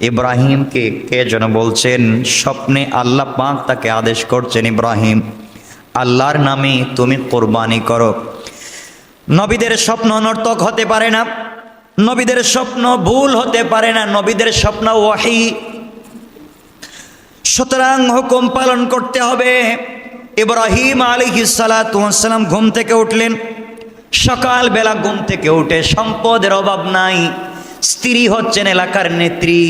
ইব্রাহিমকে কে যেন বলছেন, স্বপ্নে আল্লাহ পাক তাকে আদেশ করছেন, ইব্রাহিম, আল্লাহর নামে তুমি কোরবানি করো। নবীদের স্বপ্ন অনর্থক হতে পারে না, নবীদের স্বপ্ন ভুল হতে পারে না, নবীদের স্বপ্ন ওয়াহি। সুতরাং হুকুম পালন করতে হবে। ইব্রাহিম আলী সালাম ঘুম থেকে উঠলেন। সকালবেলা ঘুম থেকে উঠে সম্পদের অভাব নাই। স্ত্রী হচ্ছেন এলাকার নেত্রী।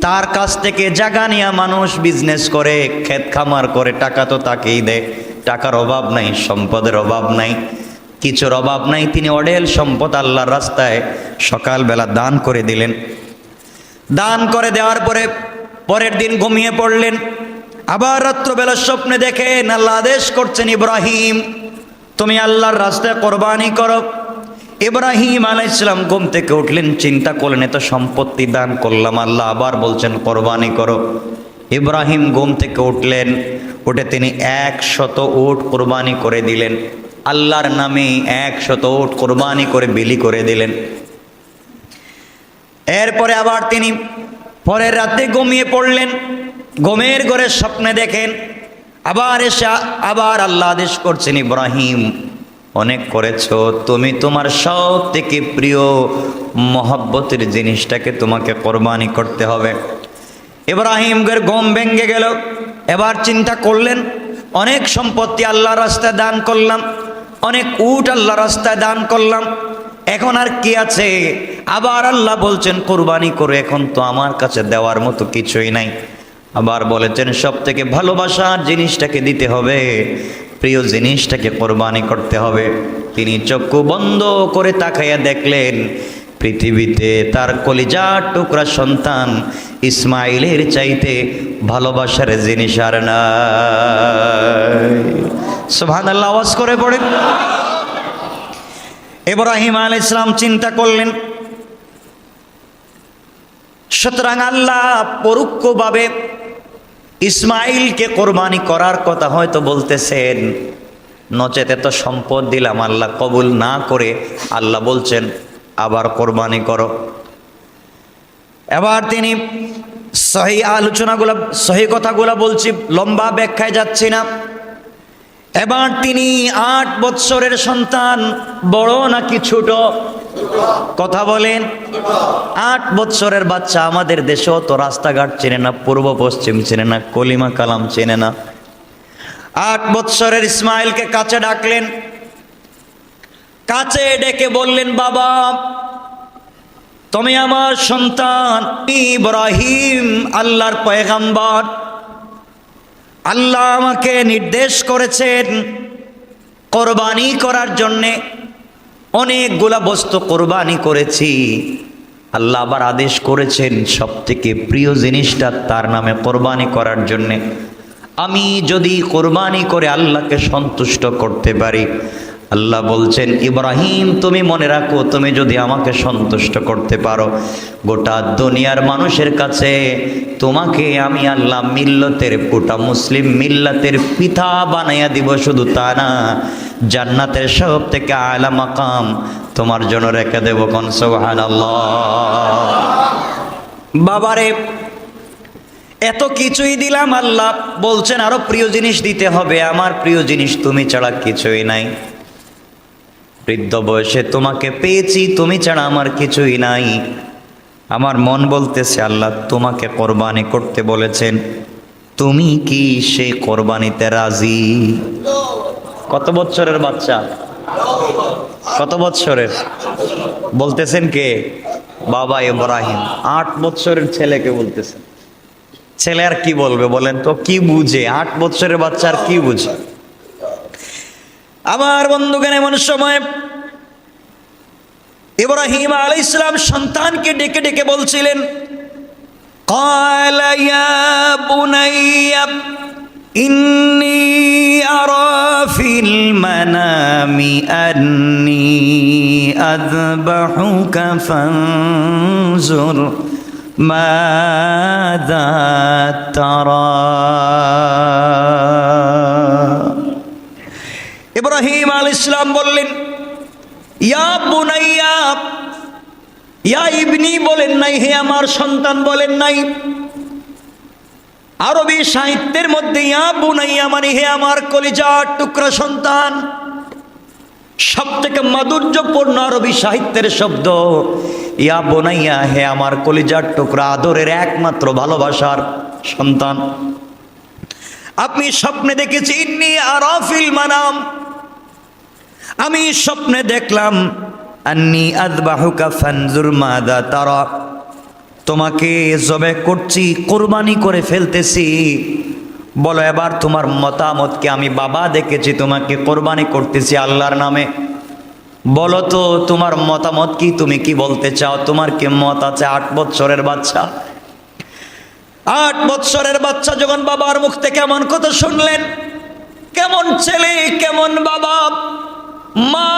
তার কাছ থেকে জাগা নিয়ে মানুষ বিজনেস করে, ক্ষেত খামার করে, টাকা তো তাকেই দেয়। টাকার অভাব নাই, সম্পদের অভাব নাই। কিছুর অভাব নাই, তিনি অডেল সম্পদ আল্লাহর রাস্তায় সকালবেলা দান করে দিলেন। দান করে দেওয়ার পরে পরের দিন ঘুমিয়ে পড়লেন। আবার রাত্রবেলা স্বপ্নে দেখেন, আল্লাহ আদেশ করছেন, ইব্রাহিম, তুমি আল্লাহর রাস্তায় কোরবানি করো। ইব্রাহিম আলাইসালাম ঘুম থেকে উঠলেন, চিন্তা করলেন এত সম্পত্তি দান করলাম, আল্লাহ আবার বলছেন, কোরবানি করো। ইব্রাহিম ঘুম থেকে উঠলেন, উঠে তিনি এক শত উট কোরবানি করে দিলেন। আল্লাহর নামে এক শত উট কোরবানি করে বিলি করে দিলেন। এরপরে আবার তিনি পরের রাতে ঘুমিয়ে পড়লেন, ঘুমের ঘরে স্বপ্নে দেখেন, আবার এসে আবার আল্লাহ আদেশ করছেন, ইব্রাহিম অনেক করেছ। তুমি তোমার সব থেকে প্রিয় মহব্বতের জিনিসটাকে তোমাকে কোরবানি করতে হবে। ইব্রাহিমের গম ভেঙে গেল। এবার চিন্তা করলেন, অনেক সম্পত্তি আল্লাহ রাস্তায় দান করলাম, অনেক উট আল্লাহ রাস্তায় দান করলাম, এখন আর কি আছে? আবার আল্লাহ বলছেন, কোরবানি করে, এখন তো আমার কাছে দেওয়ার মতো কিছুই নাই। আবার বলেছেন সব থেকে ভালোবাসার জিনিসটাকে দিতে হবে প্রিয় জিনিসটাকে কোরবানি করতে হবে। তিনি চক্ষু বন্ধ করে তাকাইয়া দেখলেন, পৃথিবীতে তার কলিজার টুকরা সন্তান ইসমাইলের চাইতে ভালোবাসার জিনিস আর আল্লাহ আওয়াজ করে পড়েন। ইব্রাহিম আল ইসলাম চিন্তা করলেন, সুতরাং আল্লাহ পরোক্ষভাবে ইসমাইলকে কোরবানি করার কথা হয়তো বলতেছেন। নচেত এত সম্পদ দিলাম, আল্লাহ কবুল না করে আল্লাহ বলছেন, আবার কোরবানি করো। এবার তিনি সহি আলোচনাগুলো, সহি কথাগুলো বলছি, লম্বা ব্যাখ্যায় যাচ্ছি না। এবার তিনি আট বৎসরের সন্তান, বড় নাকি ছোট? কথা বলেন। আট বৎসরের বাচ্চা আমাদের দেশেও তো রাস্তাঘাট চেনে না, পূর্ব পশ্চিম চেনে না, কলিমা কালাম চেনে না। আট বৎসরের ইসমাইলকে কাছে ডাকলেন। কাছে ডেকে বললেন, বাবা, তুমি আমার সন্তান ইব্রাহিম, আল্লাহর পয়গাম্বর। আল্লাহ আমাকে নির্দেশ করেছেন কোরবানি করার জন্যে। অনেকগুলা বস্তু কোরবানি করেছি। আল্লাহ আবার আদেশ করেছেন সব থেকে প্রিয় জিনিসটা তার নামে কোরবানি করার জন্যে। আমি যদি কোরবানি করে আল্লাহকে সন্তুষ্ট করতে পারি আল্লাহ বলছেন, ইব্রাহিম, তুমি মনে রাখো, তুমি যদি আমাকে সন্তুষ্ট করতে পারো, গোটা দুনিয়ার মানুষের কাছে তোমাকে আমি আল্লাহ মিল্লতের গোটা মুসলিম মিল্লাতের পিতা বানাইয়া দিব, শুধু তা না, জান্নাতের সব থেকে আলা মাকাম তোমার জন্য রেখে দেব কন সোহান বাবারে, এত কিছুই দিলাম আল্লাহ, বলছেন, আরও প্রিয় জিনিস দিতে হবে, আমার প্রিয় জিনিস তুমি ছাড়া কিছুই নাই। বৃদ্ধ বয়সে তোমাকে পেয়েছি, তুমি ছাড়া আমার কিছুই নাই। আমার মন বলতেছে, আল্লাহ তোমাকে কোরবানি করতে বলেছেন। তুমি কি সেই কোরবানিতে রাজি? কত বছরের বাচ্চা? কত বছরের বলতেছেন কে? বাবা ইব্রাহিম। আট বছরের ছেলেকে বলতেছেন। ছেলে আর কি বলবে বলেন তো? কি বুঝে? আট বছরের বাচ্চা আর কি বুঝে? আমার বন্ধুগণ, এমন সময় ইব্রাহিম আলাই ইসলাম সন্তানকে ডেকে ডেকে বলছিলেন ইন্নি আরফিল মাদা তারা। ইব্রাহিম আল ইসলাম বললেন, ইয়া বুনাইয়া, ইয়া ইবনি বলেন নাই, হে আমার সন্তান বলেন নাই। আরবি সাহিত্যের মধ্যে ইয়া বুনাইয়া মানে হে আমার কলিজার টুকরা সন্তান। সব থেকে মাধুর্যপূর্ণ আরবি সাহিত্যের শব্দ, ইয়া বোনাইয়া হে আমার কলিজার টুকরা আদরের একমাত্র ভালোবাসার সন্তান। আপনি স্বপ্নে দেখেছি ইন্নি আরাফিল মানাম আমি স্বপ্নে দেখলাম, আন্নি আদবাহুকা ফানজুর মাদা তারা। তোমাকে জবে করছি, কোরবানি করে ফেলতেছি। বলো এবার তোমার মতামতকে, আমি বাবা দেখেছি, তোমাকে কোরবানি করতেছি আল্লাহর নামে। বলো তো, তোমার মতামত কি, তুমি কি বলতে চাও? তোমার কি মত আছে আট বছরের বাচ্চা? আট বছরের বাচ্চা যখন বাবার মুখ থেকে এমন কথা শুনলেন, কেমন ছেলে, কেমন বাবা মা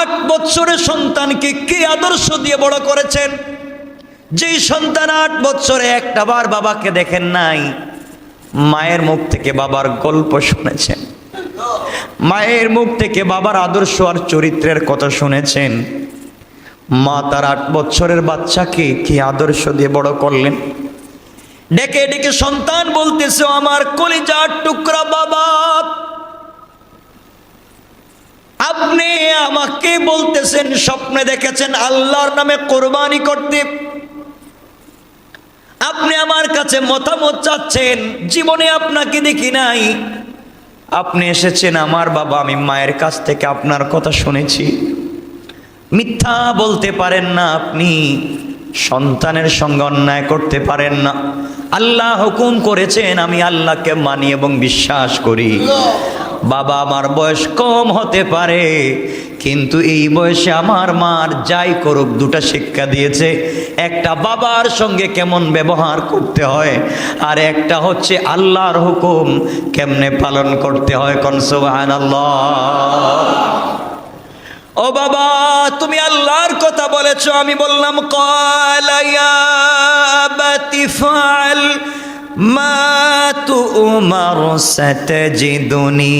আট বছরের সন্তানকে কি আদর্শ দিয়ে বড় করেছেন? যেই সন্তান আট বছরে একটা বার বাবাকে দেখেন নাই, মায়ের মুখ থেকে বাবার গল্প শুনেছেন। মায়ের মুখ থেকে বাবার আদর্শ আর চরিত্রের কথা শুনেছেন। মা তার আট বছরের বাচ্চাকে কি আদর্শ দিয়ে বড় করলেন? ডেকে ডেকে সন্তান বলতেছে, আমার কলিজার টুকরা বাবা আপনি আমাকে বলতেছেন, স্বপ্নে দেখেছেন আল্লাহর নামে কোরবানি করতে। আপনি আমার কাছে মতামত চাচ্ছেন, জীবনে আপনাকে দেখি নাই। আপনি এসেছেন আমার বাবা, আমি মায়ের কাছ থেকে আপনার কথা শুনেছি। মিথ্যা বলতে পারেন না আপনি, সন্তানের সঙ্গে অন্যায় করতে পারেন না। আল্লাহ হুকুম করেছেন, আমি আল্লাহকে মানি এবং বিশ্বাস করি। বাবা আমার বয়স কম হতে পারে, কিন্তু এই বয়সে আমার মার যাই করুক, দুটা শিক্ষা দিয়েছে। একটা বাবার সঙ্গে কেমন ব্যবহার করতে হয়, আর একটা হচ্ছে আল্লাহর হুকুম কেমনে পালন করতে হয় কনসবাহান ও বাবা, তুমি আল্লাহর কথা বলেছ, আমি বললাম কলায়াতিফাল মা তু উমার সতজিদুনি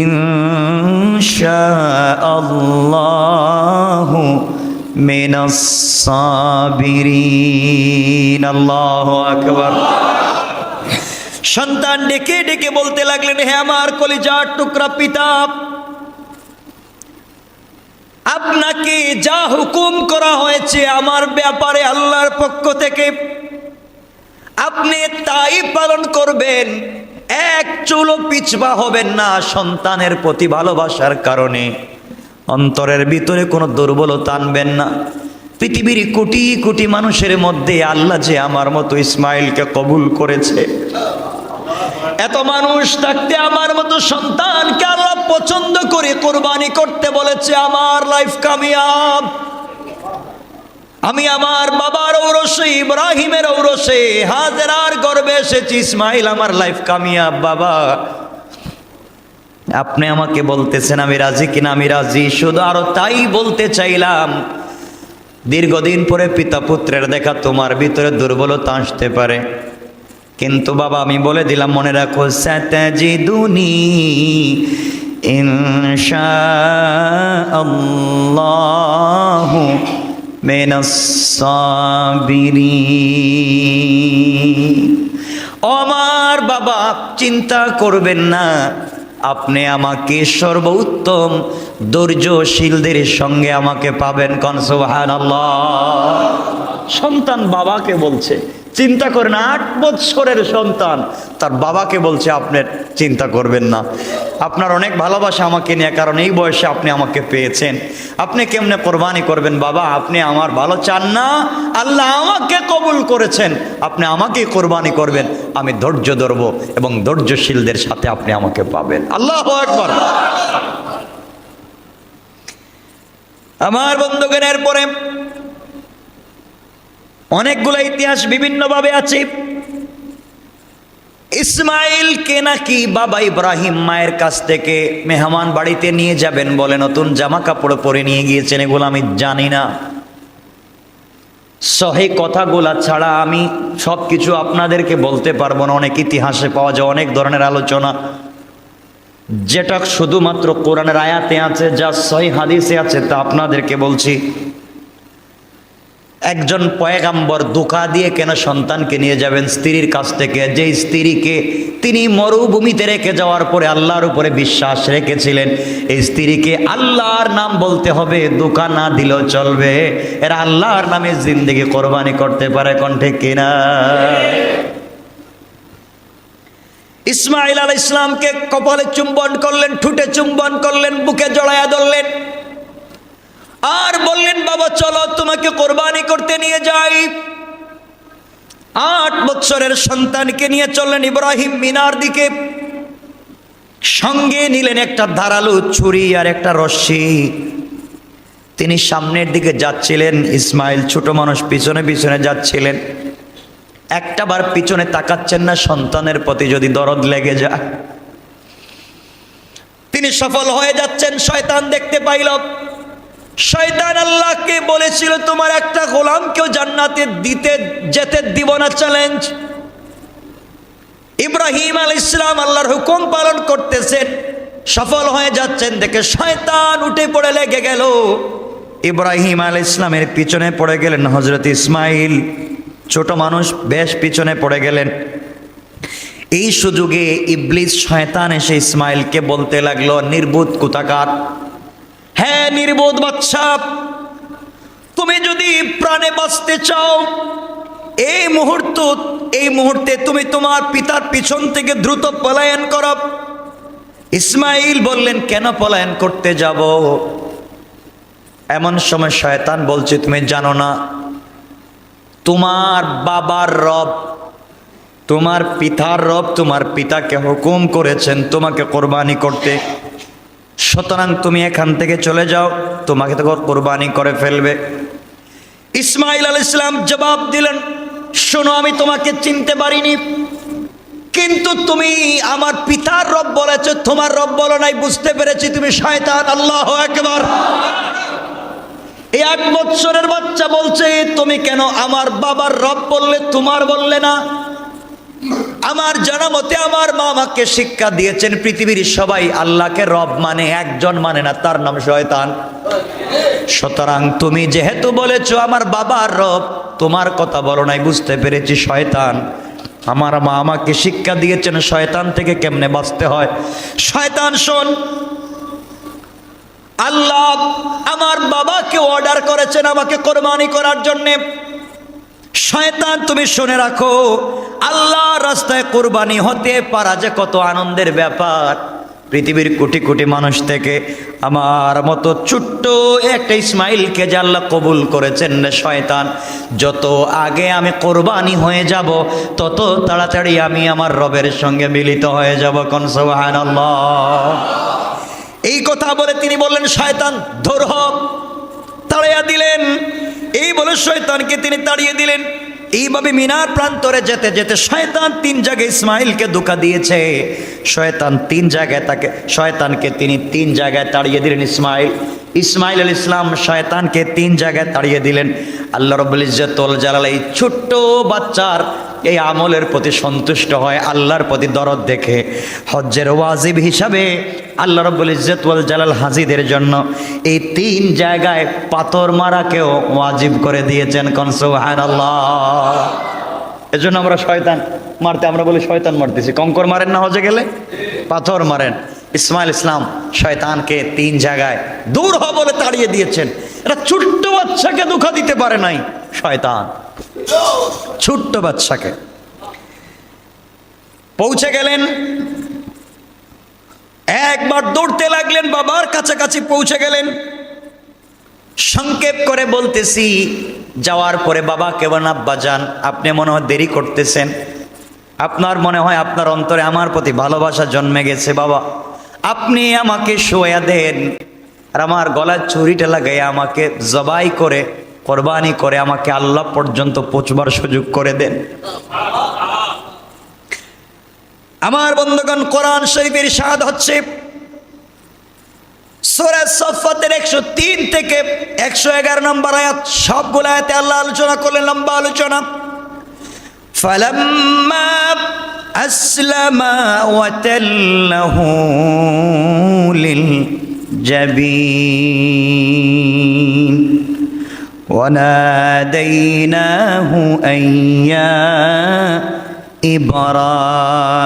ইনশাআল্লাহ মিনাস সাবিরিন। আল্লাহু সন্তান ডেকে ডেকে বলতে লাগলেন, হে আমার কলিজার টুকরা পিতা, আপনাকে যা হুকুম করা হয়েছে আমার ব্যাপারে আল্লাহর পক্ষ থেকে আপনি তাই পালন করবেন, এক চুলো পিছবা হবেন না সন্তানের প্রতি ভালোবাসার কারণে। অন্তরের ভিতরে কোনো দুর্বলতা আনবেন না। পৃথিবীর কোটি কোটি মানুষের মধ্যে আল্লাহ যে আমার মতো ইসমাইলকে কবুল করেছে। এত মানুষ থাকতে আমার মতো সন্তানকে আল্লাহ পছন্দ করে কোরবানি করতে বলেছে, আমার লাইফ কামিয়াব। আমি আমার বাবার ঔরসে, ইব্রাহিমের ঔরসে, হাজেরার গর্বে এসেছি। ইসমাইল আমার লাইফ কামিয়াব, বাবা। আপনি আমাকে বলতেছেন, আমি রাজি কিনা? আমি রাজি। শুধু আরও তাই বলতে চাইলাম, দীর্ঘদিন পরে পিতা পুত্রের দেখা তোমার ভিতরে দুর্বলতা আসতে পারে। কিন্তু বাবা, আমি বলে দিলাম, মনে রাখো সাতাজিদুনি ইনশা আল্লাহ আমার বাবা চিন্তা করবেন না। আপনি আমাকে সর্বোত্তম ধৈর্যশীলদের সঙ্গে আমাকে পাবেন কনসোহান সন্তান বাবাকে বলছে চিন্তা করেন, আট বৎসরের সন্তান। তার বাবাকে বলছে, আপনার চিন্তা করবেন না। আপনার অনেক ভালোবাসা আমাকে নিয়ে, কারণ এই বয়সে আপনি আমাকে পেয়েছেন। আপনি কেমনে কোরবানি করবেন বাবা? আপনি আমার ভালো চান না। আল্লাহ আমাকে কবুল করেছেন। আপনি আমাকে কোরবানি করবেন। আমি ধৈর্য ধরব এবং ধৈর্যশীলদের সাথে আপনি আমাকে পাবেন। আল্লাহ একবার আমার বন্ধুগণের পরে অনেকগুলো ইতিহাস বিভিন্নভাবে আছে। ইসমাইলকে নাকি বাবা ইব্রাহিম মায়ের কাছ থেকে মেহমান বাড়িতে নিয়ে যাবেন বলে নতুন জামা কাপড় পরে নিয়ে গিয়েছেন এগুলো আমি জানি না। সহে কথাগুলা ছাড়া আমি সব কিছু আপনাদেরকে বলতে পারব না। অনেক ইতিহাসে পাওয়া যায়, অনেক ধরনের আলোচনা। যেটা শুধুমাত্র কোরআনের আয়াতে আছে, যা সহি হাদিসে আছে তা আপনাদেরকে বলছি। একজন পয়গাম্বর ধোকা দিয়ে কেন সন্তানকে নিয়ে যাবেন স্ত্রীর কাছ থেকে? যে স্ত্রীকে তিনি মরুভূমিতে রেখে যাওয়ার পরে আল্লাহর উপরে বিশ্বাস রেখেছিলেন, এই স্ত্রীকে আল্লাহর নাম বলতে হবে দোকা না দিলেও চলবে। এরা আল্লাহর নামে জিন্দিগি কোরবানি করতে পারে কণ্ঠে কিনা? ইসমাইল আল ইসলামকে কপালে চুম্বন করলেন, ঠুটে চুম্বন করলেন, বুকে জড়ায়া ধরলেন। আর বললেন, বাবা, চলো, তোমাকে কোরবানি করতে নিয়ে যাই। আট বৎসরের সন্তানকে নিয়ে চললেন ইব্রাহিম মিনার দিকে। সঙ্গে নিলেন একটা ধারালো ছুরি আর একটা রশ্মি। তিনি সামনের দিকে যাচ্ছিলেন, ইসমাইল ছোট মানুষ পিছনে পিছনে যাচ্ছিলেন। একটাবার পিছনে তাকাচ্ছেন না, সন্তানের প্রতি যদি দরদ লেগে যায়। তিনি সফল হয়ে যাচ্ছেন, শয়তান দেখতে পাইল। শয়তান আল্লাহকে বলেছিল, তোমার একটা গোলামকেও জান্নাতে দিতে, যেতে দিব না চ্যালেঞ্জ ইব্রাহিম আল ইসলাম আল্লাহর হুকুম পালন করতেছেন, সফল হয়ে যাচ্ছেন, দেখে শয়তান উঠে পড়ে লেগে গেল। ইব্রাহিম আল ইসলামের পিছনে পড়ে গেলেন হজরত ইসমাইল। ছোট মানুষ বেশ পিছনে পড়ে গেলেন। এই সুযোগে ইবলিস, শয়তান এসে ইসমাইলকে বলতে লাগল, নির্বোধ কুতাকার হ্যাঁ নির্বোধ বাচ্চা তুমি যদি প্রাণে বাঁচতে চাও, এই মুহূর্ত, এই মুহূর্তে তুমি তোমার পিতার পিছন থেকে দ্রুত পলায়ন করো। ইসমাইল বললেন, কেন পলায়ন করতে যাব? এমন সময় শয়তান বলছে, তুমি জানো না, তোমার বাবার রব, তোমার পিতার রব তোমার পিতাকে হুকুম করেছেন তোমাকে কোরবানি করতে। সুতরাং তুমি এখান থেকে চলে যাও, তোমাকে তো কোরবানি করে ফেলবে। ইসমাইল আল ইসলাম জবাব দিলেন, শোনো, আমি তোমাকে চিনতে পারিনি। কিন্তু তুমি আমার পিতার রব বলেছ, তোমার রব বলো নাই, বুঝতে পেরেছি তুমি শয়তান, আল্লাহ একবার এই এক বৎসরের বাচ্চা বলছে, তুমি কেন আমার বাবার রব বললে, তোমার বললে না? আমার জানা মতে আমার মা আমাকে শিক্ষা দিয়েছেন, পৃথিবীর সবাই আল্লাহকে রব মানে একজন মানে না, তার নাম শয়তান। সুতরাং তুমি যেহেতু বলেছ আমার বাবার রব, তোমার কথা বলো নাই, বুঝতে পেরেছি শয়তান। আমার মা আমাকে শিক্ষা দিয়েছেন, শয়তান থেকে কেমনে বাঁচতে হয়? শয়তান, শোন। আল্লাহ আমার বাবাকে অর্ডার করেছেন আমাকে কোরবানি করার জন্যে। শয়তান, তুমি শুনে রাখো, আল্লাহ রাস্তায় কোরবানি হতে পারা যে কত আনন্দের ব্যাপার। পৃথিবীর কোটি কোটি মানুষ থেকে আমার মতো ছোট্ট একটা ইসমাইলকে আল্লাহ কবুল করেছেন শয়তান। যত আগে আমি কোরবানি হয়ে যাব, তত তাড়াতাড়ি আমি আমার রবের সঙ্গে মিলিত হয়ে যাব কনসবাহান এই কথা বলে তিনি বললেন, শয়তান, ধর তাড়িয়ে দিলেন। এই বলে শয়তানকে তিনি তাড়িয়ে দিলেন। এইভাবে মিনার প্রান্তরে যেতে যেতে শয়তান তিন জায়গায় ইসমাইলকে ধোকা দিয়েছে। শয়তান তিন জায়গায় তাকে, শয়তানকে তিনি তিন জায়গায় তাড়িয়ে দিলেন ইসমাইল। ইসমাইল আল ইসলাম শয়তানকে তিন জায়গায় তাড়িয়ে দিলেন। আল্লাহ রবুল ইজ্জতুল জালাল এই ছোট্ট বাচ্চার এই আমলের প্রতি সন্তুষ্ট হয়, আল্লাহর প্রতি দরদ দেখে। হজ্জের ওয়াজিব হিসাবে আল্লাহ রব্বুল ইজ্জতুল জালাল হাজিদের জন্য এই তিন জায়গায় পাথর মারাকেও ওয়াজিব করে দিয়েছেন কনসুহান আল্লাহ এজন্য আমরা শয়তান মারতে, আমরা বলি শয়তান মারতেছি। কঙ্কর মারেন না হজে গেলে? পাথর মারেন। ইসমাইল ইসলাম শয়তানকে তিন জায়গায় দূর হ বলে তাড়িয়ে দিয়েছেন। এটা ছোট্ট বাচ্চাকে দুঃখ দিতে পারে নাই শয়তান। ছোট্ট বাচ্চাকে। পৌঁছে গেলেন। একবার দৌড়তে লাগলেন বাবার কাছাকাছি পৌঁছে গেলেন। সংক্ষেপ করে বলতেছি, যাওয়ার পরে, বাবা কেমন আব্বা যান আপনি মনে হয় দেরি করতেছেন। আপনার মনে হয় আপনার অন্তরে আমার প্রতি ভালোবাসা জন্মে গেছে, বাবা। আপনি আমাকে শোয়া দেন আর আমার গলার ছুরিটা লাগাই আমাকে জবাই করে কোরবানি করে আমাকে আল্লাহ পর্যন্ত পৌঁছবার সুযোগ করে দেন আমার বন্ধুগণ কোরআন শরীফের স্বাদ হচ্ছে সোরা সফাতের একশো তিন থেকে একশো এগারো নম্বর আয়াত সবগুলো আয়াতে আল্লাহ আলোচনা করলেন লম্বা আলোচনা فلما أسلم وتله للجبين وناديناه أن يا إبراهيم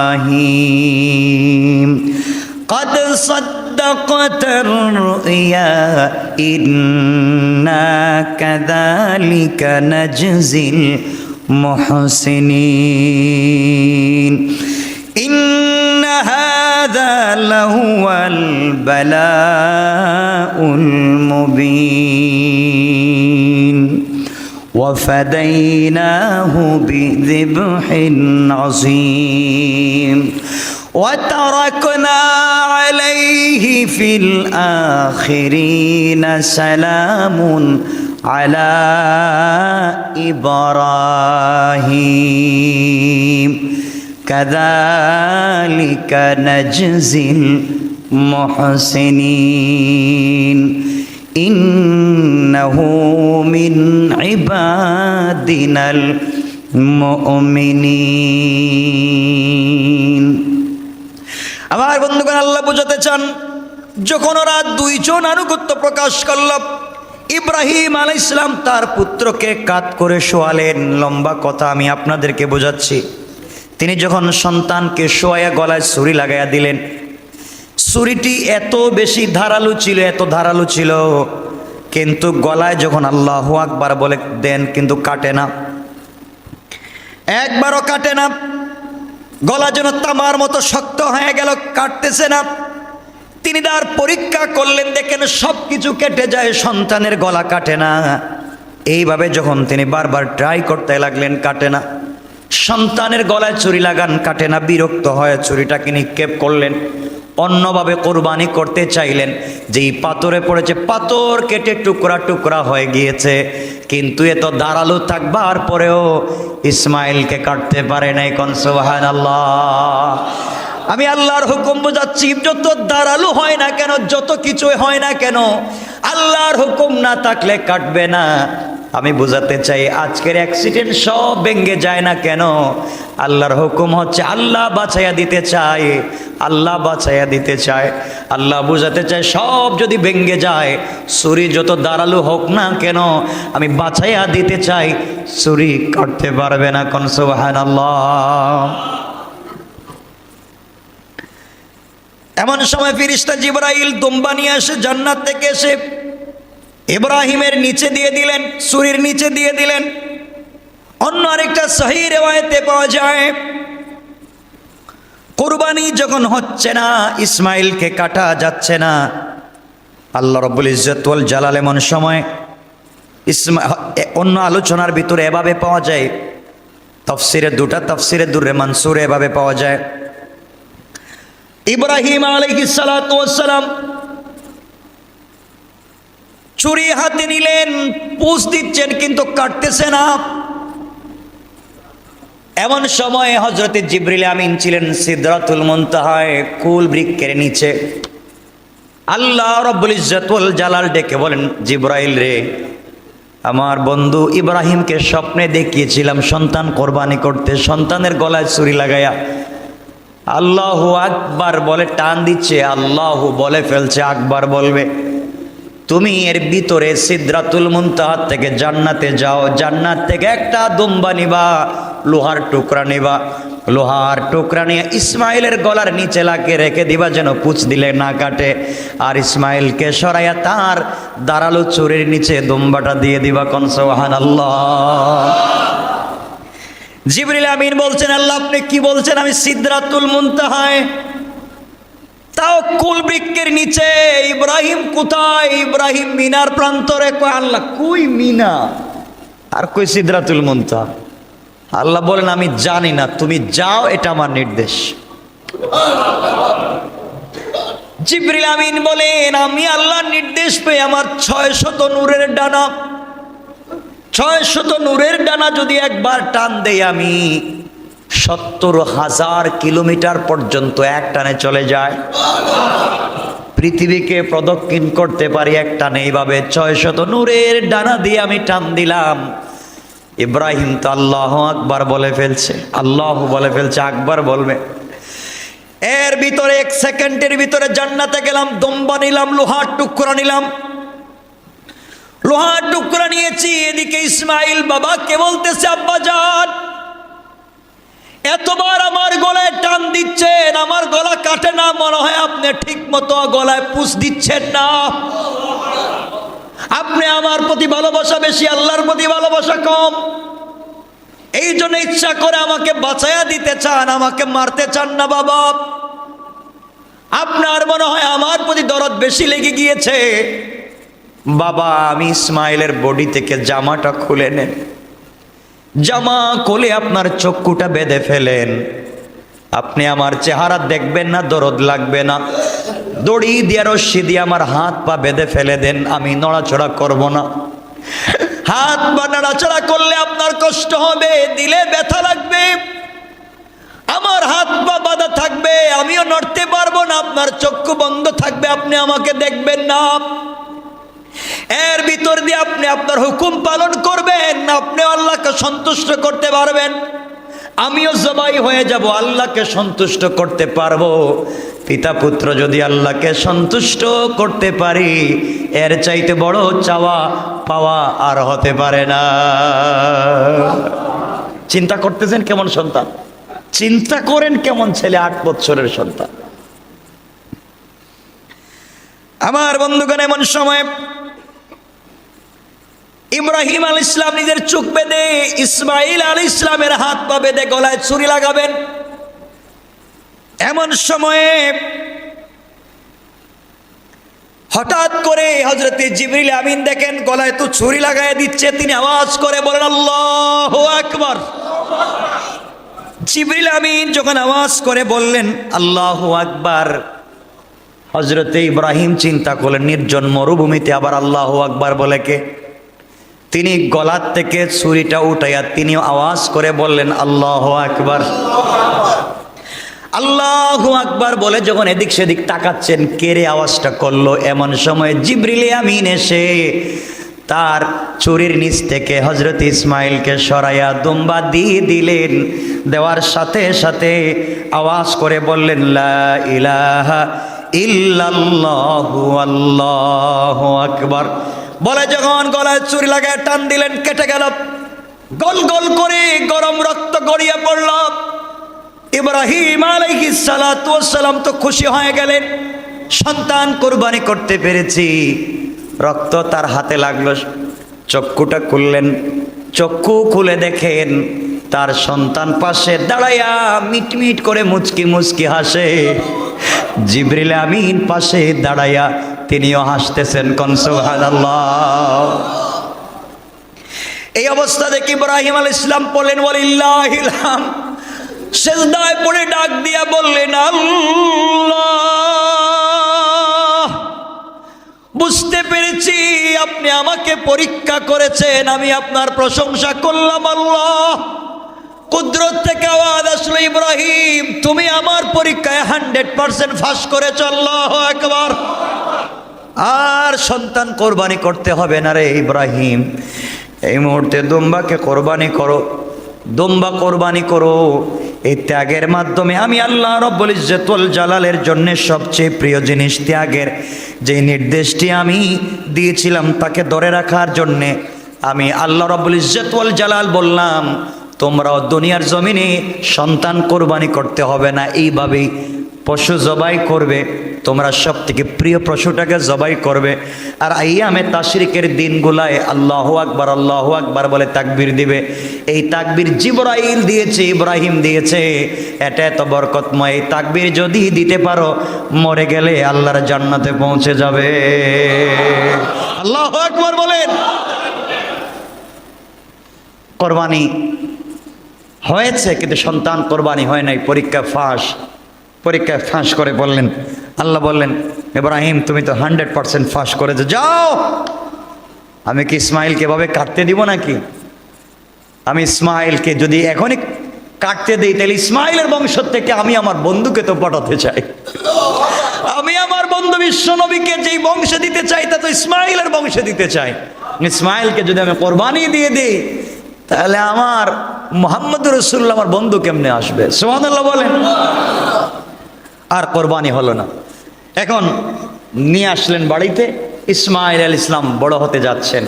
قد صدقت الرؤيا إنا كذلك نجزي المحسنين. إن هذا لهو البلاء المبين. وفديناه بذبح عظيم. وتركنا عليه في الآخرين سلام على إبراهيم. كذلك نجزي المحسنين. ইন্নহু মিন ইবাদিনাল মুমিনিন আমার বন্ধুগণ, আল্লাহ বোঝাতে চান, যখন ওরা দুইজন আনুগত্য প্রকাশ করল, ইব্রাহিম আলাই ইসলাম তার পুত্রকে কাত করে শোয়ালেন। লম্বা কথা আমি আপনাদেরকে বোঝাচ্ছি। তিনি যখন সন্তানকে শোয়া গলায় ছুরি লাগাইয়া দিলেন ছুরিটি এত বেশি ধারালো ছিল, এত ধারালো ছিল, কিন্তু গলায় যখন আল্লাহ আকবার বলে দেন, কিন্তু কাটে না। একবারও কাটে না। গলা যেন তামার মতো শক্ত হয়ে গেল, কাটতেছে না। তিনি তার পরীক্ষা করলেন, দেখেন সব কিছু কেটে যায়, সন্তানের গলা কাটে না। এইভাবে যখন তিনি বারবার ট্রাই করতে লাগলেন, কাটে না। সন্তানের গলায় ছুরি লাগান, কাটে না, বিরক্ত হয়ে ছুরিটাকে নিক্ষেপ করলেন। অন্যভাবে কোরবানি করতে চাইলেন। যেই পাথরে পড়েছে, পাথর কেটে টুকরা টুকরা হয়ে গিয়েছে। কিন্তু এত দাঁড়াল থাকবার পরেও ইসমাইলকে কাটতে পারে নাই কনসোহান আল্লাহ আমি আল্লাহর হুকুম বোঝাচ্ছি, যত দাঁড়াল হয় না কেন, যত কিছু হয় না কেন, আল্লাহর হুকুম না থাকলে কাটবে না। আমি বোঝাতে চাই, আজকের অ্যাক্সিডেন্ট সব ভেঙ্গে যায় না কেন? আল্লাহর হুকুম হচ্ছে, আল্লাহ বাছাইয়া দিতে চায়। আল্লাহ বাছাইয়া দিতে চায়, আল্লাহ বোঝাতে চায়, সব যদি ভেঙ্গে যায়, ছুরি যত দাঁড়াল হোক না কেন, আমি বাছাইয়া দিতে চাই, ছুরি কাটতে পারবে না কোন আল্লাহ এমন সময় ফিরিস্তা জিব্রাইল দুম্বা নিয়ে আসে, জান্নাত থেকে এসে ইব্রাহিমের নিচে দিয়ে দিলেন সুরির নিচে দিয়ে দিলেন। অন্য আরেকটা সহি রেওয়ায়তে পাওয়া যায় কোরবানি যখন হচ্ছে না, ইসমাইলকে কাটা যাচ্ছে না। আল্লাহ রব্বুল ইজ্জতুল জালাল এমন সময় ইসমা অন্য আলোচনার ভিতরে এভাবে পাওয়া যায়। তফসিরে দুটা, তফসিরে দূরে মানসুরে এভাবে পাওয়া যায়। ইব্রাহিম আলাইহিস সালাতু ওয়াস সালাম ছুরি হাতে নিলেন, পুষ দিচ্ছেন কিন্তু কাটতেছে না। এমন সময় হজরতে জিবরিল আমিন ছিলেন সিদ্ধাতুল মুনতাহায় কুল বৃক্ষের নিচে। আল্লাহ রব্বুল ইজ্জতুল জালাল ডেকে বলেন, জিব্রাইল রে, আমার বন্ধু ইব্রাহিমকে স্বপ্নে দেখিয়েছিলাম, সন্তান কোরবানি করতে, সন্তানের গলায় ছুরি লাগাইয়া। আল্লাহ আকবার বলে টান দিচ্ছে, আল্লাহ বলে ফেলছে, আকবার বলবে। তুমি এর ভিতরে সিদ্রাতুল মুনতাহাত থেকে জান্নাতে যাও, জান্নাত থেকে একটা দুম্বা নিবা, লোহার টুকরা নিবা, লোহার টুকরা নিয়ে ইসমাইলের গলার নিচে লাকে রেখে দিবা যেন পুছ দিলে না কাটে। আর ইসমাইলকে সরাইয়া তার দাঁড়াল চুরির নিচে দুম্বাটা দিয়ে দিবা কনসোহান আল্লাহ জিবরিল আমিন বলছেন, আল্লাহ আপনি কি বলছেন? আমি সিদ্রাতুল মুনতাহায় তাও কুল বৃক্ষের নিচে, ইব্রাহিম কোথায়? ইব্রাহিম মিনার প্রান্তরে কয়, আল্লাহ কুই মিনা? আর কই সিদ্রাতুল মুনতা আল্লাহ বলেন, আমি জানি না, তুমি যাও, এটা আমার নির্দেশ। জিবরিল আমিন বলেন, আমি আল্লাহর নির্দেশ পেয়ে আমার ছয় শত নূরের ডানা ছয় শত নূরের ডানা যদি একবার টান দেই আমি সত্তর হাজার কিলোমিটার পর্যন্ত এক টানে চলে যায়। পৃথিবীকে প্রদক্ষিণ করতে পারি এক টানে। এইভাবে ছয় শত নূরের ডানা দিয়ে আমি টান দিলাম। ইব্রাহিম তো আল্লাহ আকবার বলে ফেলছে। আল্লাহ বলে ফেলছে, আকবার বলবে। এর ভিতরে এক সেকেন্ডের ভিতরে জান্নাতে গেলাম, দম্বা নিলাম, লোহার টুকরা নিলাম। লোহার টুকরা নিয়েছি, এদিকে ইসমাইল বাবাকে বলতেছে, আব্বা যান এতবার আমার গলায় টান দিচ্ছেন, আমার গলা কাটে না, মনে হয় আপনি ঠিক মতো গলায় পুষ দিচ্ছেন না। আপনি আমার প্রতি ভালোবাসা বেশি, আল্লাহর প্রতি ভালোবাসা কম। এই জন্য ইচ্ছা করে আমাকে বাঁচাইয়া দিতে চান, আমাকে মারতে চান না বাবা। আপনার মনে হয় আমার প্রতি দরদ বেশি লেগে গিয়েছে? বাবা, আমি ইসমাইলের বডি থেকে জামাটা খুলে নেন। জামা কোলে আপনার চক্ষুটা বেঁধে ফেলেন। আপনি আমার চেহারা দেখবেন না, দরদ লাগবে না। দড়ি দিয়ে, রশ্মি দিয়ে আমার হাত পা বেঁধে ফেলে দেন, আমি নড়াচড়া করব না। হাত পা নাড়াচড়া করলে আপনার কষ্ট হবে, দিলে ব্যথা লাগবে। আমার হাত পা বাঁধা থাকবে, আমিও নড়তে পারব না, আপনার চক্ষু বন্ধ থাকবে, আপনি আমাকে দেখবেন না। এর ভিতর দিয়ে আপনি আপনার হুকুম পালন করবেন, আপনি আল্লাহকে সন্তুষ্ট করতে পারবেন। আমিও জবাই হয়ে যাব, আল্লাহকে সন্তুষ্ট করতে পারব। পিতা পুত্র যদি আল্লাহকে সন্তুষ্ট করতে পারি, এর চাইতে বড় চাওয়া পাওয়া আর হতে পারে না। চিন্তা করতেছেন কেমন সন্তান? চিন্তা করেন কেমন ছেলে, আট বছরের সন্তান। আমার বন্ধুগণ, এমন সময় ইব্রাহিম আল ইসলাম নিজের চোখ বেঁধে ইসমাইল আল ইসলামের হাত পা বেঁধে গলায় ছুরি লাগাবেন। এমন সময়ে হঠাৎ করে হজরতে জিবরিল আমিন দেখেন, গলায় তো ছুরি লাগায় দিচ্ছে, তিনি আওয়াজ করে বলেন, আল্লাহ আকবর। জিবরিল আমিন যখন আওয়াজ করে বললেন, আল্লাহ আকবার। হজরতে ইব্রাহিম চিন্তা করলেন নির্জন মরুভূমিতে আবার আল্লাহ আকবার বলে কে? তিনি গলার থেকে ছুরিটা উঠাইয়া তিনি আওয়াজ করে বললেন, আল্লাহ আকবার। আল্লাহ আকবার বলে যখন এদিক সেদিক তাকাচ্ছেন কেড়ে আওয়াজটা করল? এমন সময় জিবরিলে আমিন এসে তার চুরির নিচ থেকে হজরত ইসমাইলকে সরাইয়া দুম্বা দিয়ে দিলেন। দেওয়ার সাথে সাথে আওয়াজ করে বললেন, লা ইলাহা ইল্লাল্লাহু, আল্লাহু আকবার। বলে যখন গলায় চুরি লাগায় টান দিলেন, কেটে গেল। গল গল করে গরম রক্ত গড়িয়ে পড়ল। ইব্রাহিম আলাইহিস সালাতু সালাম তো খুশি হয়ে গেলেন। সন্তান কোরবানি করতে পেরেছি। রক্ত তার হাতে লাগল। চক্ষুটা খুললেন। চক্ষু খুলে দেখেন তার সন্তান পাশে দাঁড়াইয়া মিটমিট করে মুচকি মুচকি হাসে। জিবরিল আমিন পাশে দাঁড়াইয়া তিনিও হাসতেছেন কনসুহানাল্লাহ এই অবস্থা দেখে ইব্রাহিম আল ইসলাম বললেন ওয়ালিল্লাহিলাম সেজদায় পড়ে ডাক দিয়া বললেন, আল্লাহ, বুঝতে পেরেছি আপনি আমাকে পরীক্ষা করেছেন, আমি আপনার প্রশংসা করলাম, আল্লাহ। কুদরত থেকে আওয়াজ আসলো, ইব্রাহিম, তুমি আমার পরীক্ষায় হান্ড্রেড পার্সেন্ট ফাঁস করে আল্লাহ একবার আর সন্তান কোরবানি করতে হবে না রে ইব্রাহিম। এই মুহূর্তে দুম্বাকে কোরবানি করো, দুম্বা কোরবানি করো। এই ত্যাগের মাধ্যমে আমি আল্লাহ রব্বুল ইজ্জতুল জালালের জন্য সবচেয়ে প্রিয় জিনিস ত্যাগের যে নির্দেশটি আমি দিয়েছিলাম তাকে ধরে রাখার জন্যে আমি আল্লাহ রব্বুল ইজ্জতুল জালাল বললাম তোমরাও দুনিয়ার জমিনে সন্তান কোরবানি করতে হবে না। এইভাবেই পশু জবাই করবে, তোমরা সব থেকে প্রিয় পশুটাকে জবাই করবে। আর আইয়ামে তাশরিকের দিনগুলায় আল্লাহ আকবার আল্লাহ আকবার বলে তাকবির দিবে। এই তাকবির জিব্রাইল দিয়েছে, ইব্রাহিম দিয়েছে। এটা এত বরকতময়। এই তাকবির যদি দিতে পারো, মরে গেলে আল্লাহর জান্নাতে পৌঁছে যাবে। আল্লাহ আকবার বলেন। কোরবানি হয়েছে, কিন্তু সন্তান কোরবানি হয় নাই। পরীক্ষা ফাঁস, পরীক্ষায় ফাঁস করে বললেন, আল্লাহ বললেন, ইব্রাহিম, তুমি তো হান্ড্রেড পার্সেন্ট ফাঁস করেছ, যাও। আমি কি ইসমাইলকে এভাবে কাটতে দিব নাকি? আমি ইসমাইলকে যদি এখনই কাটতে দিই, তাহলে ইসমাইলের বংশ থেকে আমি আমার বন্ধুকে তো পটাতে চাই। আমি আমার বন্ধু বিশ্ব নবীকে যেই বংশে দিতে চাই, তা তো ইসমাইলের বংশে দিতে চাই। ইসমাইলকে যদি আমি কোরবানি দিয়ে দিই তাহলে আমার মোহাম্মদ রসুল্লাহ আমার বন্ধু কেমনে আসবে? সোহানুল্লাহ বলেন। আর কোরবানি হলো না। এখন নিয়ে আসলেন বাড়িতে, ইসমাইল আল ইসলাম বড় হতে যাচ্ছেন।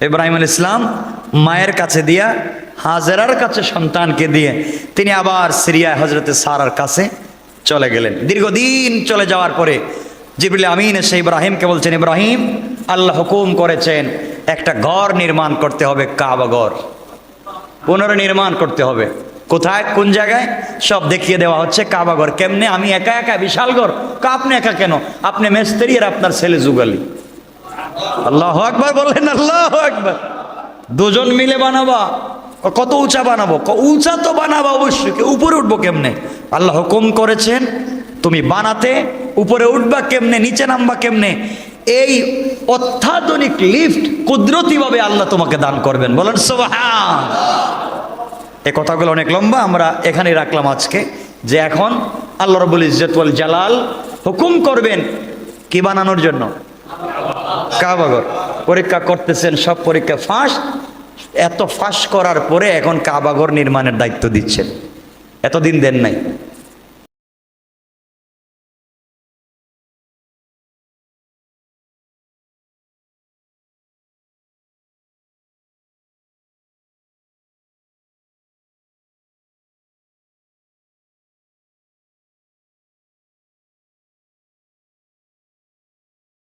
ইব্রাহিম আল ইসলাম মায়ের কাছে দিয়া, হাজেরার কাছে সন্তানকে দিয়ে তিনি আবার সিরিয়ায় হজরতে সারার কাছে চলে গেলেন। দীর্ঘদিন চলে যাওয়ার পরে জিবরিল আমিন এসে ইব্রাহিমকে বলছেন, ইব্রাহিম, আল্লাহ হুকুম করেছেন, একটা ঘর নির্মাণ করতে হবে কাবা ঘর। পুনর্নির্মাণ করতে হবে। কোথায়? কোন জায়গায়? সব দেখিয়ে দেওয়া হচ্ছে কাবাঘর কেমনে? আমি একা একা বিশাল ঘর আপনি একা কেন? আপনি মেস্তেরি আর আপনার ছেলে যুগালি। আল্লাহ আকবার বললেন, আল্লাহ আকবার। দুজন মিলে বানাবা। কত উঁচা বানাবো? উঁচা তো বানাবো অবশ্যই। উপরে উঠবো কেমনে? আল্লাহ হুকুম করেছেন, তুমি বানাতে, উপরে উঠবা কেমনে, নিচে নামবা কেমনে? এই অত্যাধুনিক লিফট কুদরতিভাবে আল্লাহ তোমাকে দান করবেন। বলেন এই কথাগুলো অনেক লম্বা, আমরা এখানেই রাখলাম আজকে যে এখন আল্লাহ রবুল ইজ্জতুল জালাল হুকুম করবেন কি বানানোর জন্য? কাবাগর পরীক্ষা করতেছেন, সব পরীক্ষা ফাঁস। এত ফাঁস করার পরে এখন কাবাগর নির্মাণের দায়িত্ব দিচ্ছেন। এতদিন দেন নাই।